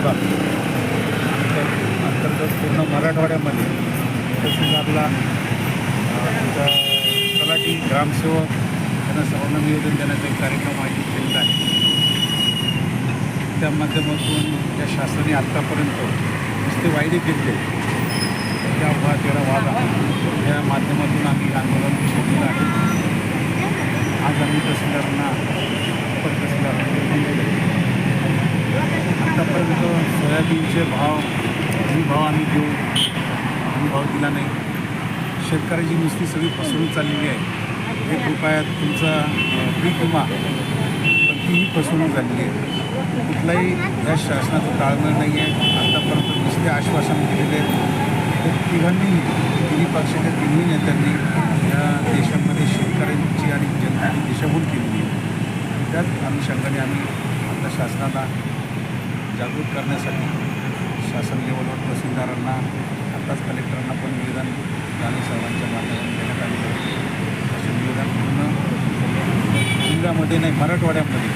विभाग अंतर- अंतर्गत पूर्ण मराठवाड्यामध्ये तसेच आपला आमचा तलाठी ग्रामसेवक त्यांना सर्वांना निवेदन देण्याचा एक कार्यक्रम आयोजित केलेला आहे. त्या माध्यमातून त्या शासनाने आत्तापर्यंत नुसते वायदे घेतले. त्या वा तेरा वादा या माध्यमातून आम्ही आंदोलन छेडलेलं आहे. आज आम्ही तहसीलदारांना अप्पर तहसीलदारांना आतापर्यंत आत्तापर्यंत सोयाबीनचे भाव हमी भाव आम्ही देऊ. हमी भाव दिला नाही. शेतकऱ्याची नुसती सगळी फसवणूक चाललेली आहे. एक रुपयात तुमचा पीक विमा पण तीही फसवणूक झालेली आहे. कुठलाही या शासनाचं ताळमेळ नाही आहे. आत्तापर्यंत नुसते आश्वासन दिलेले आहेत. तर तिघांनी तिन्ही पक्षाच्या तिन्ही नेत्यांनी या देशामध्ये शेतकऱ्यांची आणि जनतेची दिशाभूल केलेली आहे. त्याच अनुषंगाने आम्ही आपल्या शासनाला जागृत करण्यासाठी शासन लेवलवर तहसीलदारांना आत्ताच कलेक्टरांना पण निवेदन राणे साहेबांच्या माध्यमातून देण्यात आले आहे. असे निवेदन पूर्ण जिल्ह्यामध्ये नाही मराठवाड्यामध्ये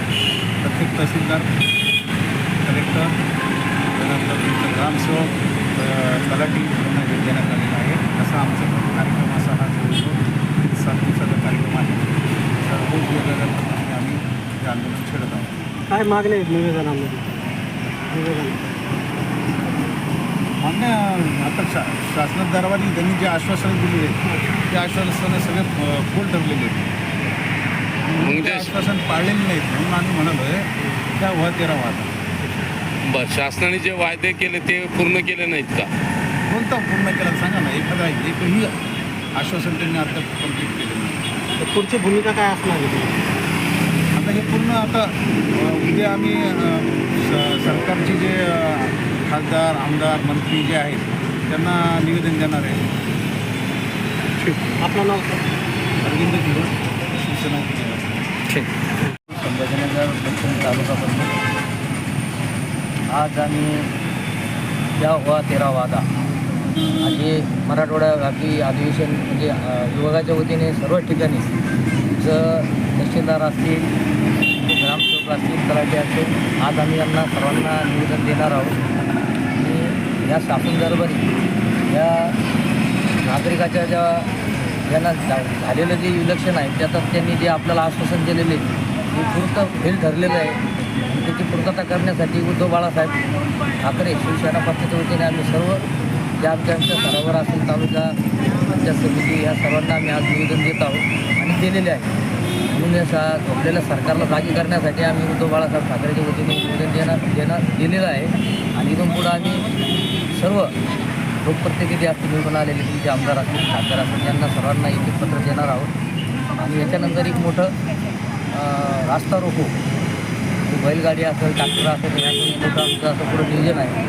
प्रत्येक तहसीलदार कलेक्टर त्यानंतर तुमचं ग्रामसेवक तलाठी यांना हे देण्यात आलेलं आहे. असा आमचा कार्यक्रम असा हा जवळजवळ सात दिवसाचा कार्यक्रम आहे सर्व वेगवेगळ्या आम्ही हे आंदोलन छेडत आहोत. काय मागणी आहेत निवेदनामध्ये? मान्य आता शा शासनात दरबारी त्यांनी जे आश्वासनं दिलेली आहेत ते आश्वासनं सगळे फोल ठरलेले आहेत. मग ते आश्वासन पाळलेले नाहीत म्हणून आम्ही म्हणालोय त्या व तेरा वाद. बर शासनाने जे वायदे केले ते पूर्ण केले नाहीत का? कोणता पूर्ण केला सांगा ना एखादा एकही आश्वासन त्यांनी आता कंप्लीट केलं नाही. तर पुढची भूमिका काय असणार आहे? आता उद्या आम्ही सरकारचे जे खासदार आमदार मंत्री जे आहेत त्यांना निवेदन देणार आहे. आपलं नाव? अरविंद गिरोड शिवसेना उपजिल्हा संभाजीनगर दक्षिण तालुका परिषद आज आम्ही या वा तेरा वादा. आणि मराठवाडा व्यापी अधिवेशन म्हणजे विभागाच्या वतीने सर्व ठिकाणी जर तहसीलदार असतील ते ग्रामसेवक असतील तलाठी असतील आज आम्ही यांना सर्वांना निवेदन देणार आहोत. आणि या शासन दरबारी या नागरिकाच्या ज्या ज्यांना झालेलं जे इलेक्शन आहे त्यातच त्यांनी जे आपल्याला आश्वासन दिलेले ते पूर्त फेल ठरलेलं आहे. त्याची पूर्तता करण्यासाठी उद्धव बाळासाहेब ठाकरे शिवसेना पक्षाच्या वतीने आम्ही सर्व ज्या आमच्या आमच्या स्तरावर असेल तालुका पंचायत समिती या सर्वांना आम्ही आज निवेदन देत आहोत आणि दिलेले आहे. म्हणून सा झोपलेल्या सरकारला जागी करण्यासाठी आम्ही उद्धव बाळासाहेब ठाकरेच्या वतीने निवेदन देणार देणार दिलेलं आहे. आणि इथून पुढं आम्ही सर्व लोकप्रतिनिधी असतील निवडून आलेले तुमचे आमदार असतील खासदार असतील यांना सर्वांना एक एक पत्र देणार आहोत. आणि याच्यानंतर एक मोठं रास्ता रोको. बैलगाडी असेल ट्रॅक्टर असेल यातून मोठं आमचं असं पुढं नियोजन आहे.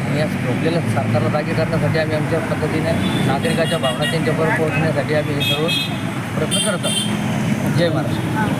आणि या झोपलेल्या सरकारला जागी करण्यासाठी आम्ही आमच्या पद्धतीने नागरिकाच्या भावना त्यांच्याबरोबर पोहोचण्यासाठी आम्ही हे सर्व प्रयत्न करत आहोत. जय महाराष्ट्र.